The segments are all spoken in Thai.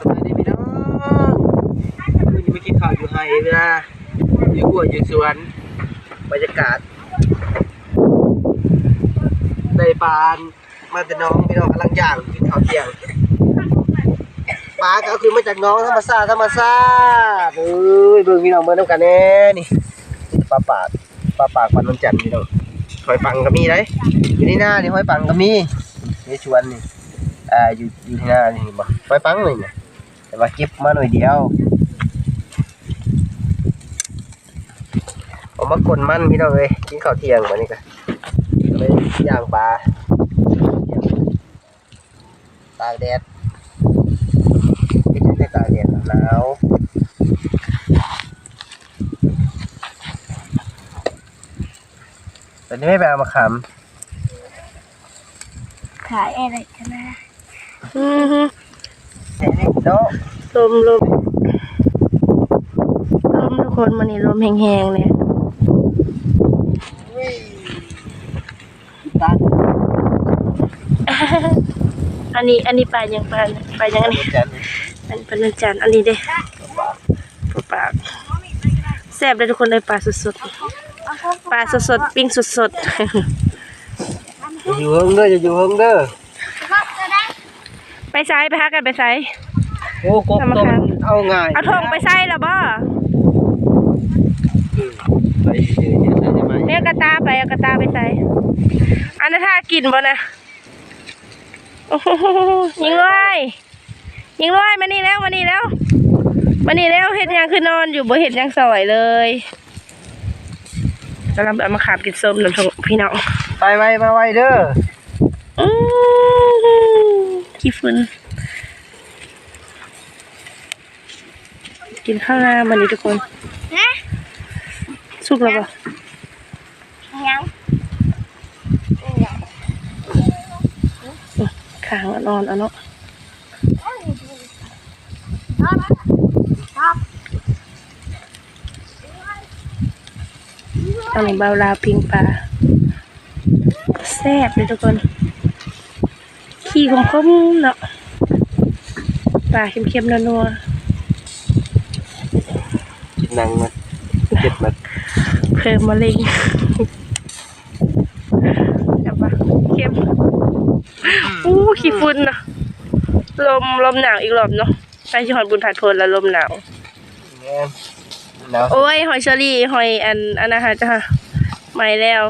สบายดีพี่น้องวันนี้ไม่กินข้าวอยู่ไฮเวลาอยู่กัวอยู่สวนบรรยากาศได้ปานมาแต่น้องพี่น้องกำลังย่างกินข้าวเที่ยงปลาก็คือมาจากน้องธรรมชาติธรรมชาติเอ้ยเบิ่งพี่น้องเบิ่งน้ำกันแน่นี่ปลาปากปลาปากปันน้ำจันทร์พี่น้องหอยปังก็มีได้อยู่ที่หน้านี่หอยปังก็มีในชวนนี่ อ่าอยู่อยู่ที่หน้านี่บ่ไปปังเลยเนี่ยแต่ว่าเก็บมาหน่อยเดียวเอามากดมันพี่น้องเอ้ยกินข้าวเที่ยงมานี่ก็ก็เลยย่างปลาตากแดดเฮ็ดให้ตากแดดหนาวแต่นี่ไม่ไปเอามาขามขายอะไรกันนะ อือฮึเนาะลมลมลมทุกคนมันนี่ลมแห้งๆเนี่ยตากอันนี้อันนี้ปลายังปลาปลายังอันนี้จันทร์อันเป็นวันจันทร์อันนี้เด้ปลาแซ่บเลยทุกคนเลยปลาสดๆปลาสดๆปิ้งสดอย่าอยู่เฮิงเด้ออย่าอยู่เฮิงเด้อๆ ไปไซไปหากันไปไซโอ้กบต้มเอาง่ายเอาทงไปไซแล้วบ่ไปเฉยๆใช่ไหมเนี่ยกระตาไปเอากระตาไปไซอันนั้นถ้ากินบ่นะโอ้โหยิงเลยยิงเลยมานี่แล้วมานี่แล้วมานี่แล้วเห็ดหยังคือนอนอยู่บ่เห็ดหยังสวยเลยกำลังเอามาขาบกินส้มน้ำทงพี่น้องไปไวมาไวเด้ออืม ขี้ฝุ่นกินข้าวหน้ามันนี้ทุกคน นะสุกแล้วปะยังขางอะนอนเอาเนาะอบตอนนี้เบาลาพิงปลาแซ่บเลยทุกคน ขี้คมๆเนาะปลาเค็มๆนัวกินนังมันเจ็ดมันๆเพิ่มมะเร็งแบบว่าเค็มอู้ขี้ฝุ่นเนาะลมลมหนาวอีกรอบเนาะไปชิฮอนบุญถัดเพลินแล้วลมหนาว แง่หนาวโอ้ยหอยเชอรี่หอยอันอันนะคะจ้าไม่แล้ว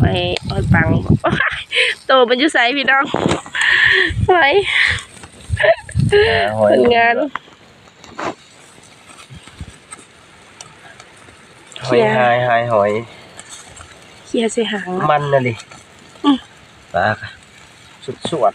หอยหอยปังโอ้ยโตมันอยู่ไสพี่น้อง ไหวหอยผลงานหอยหายหายหอยเคลียร์เสียหางมันน่ะดิอืมปลาค่ะสุดสวด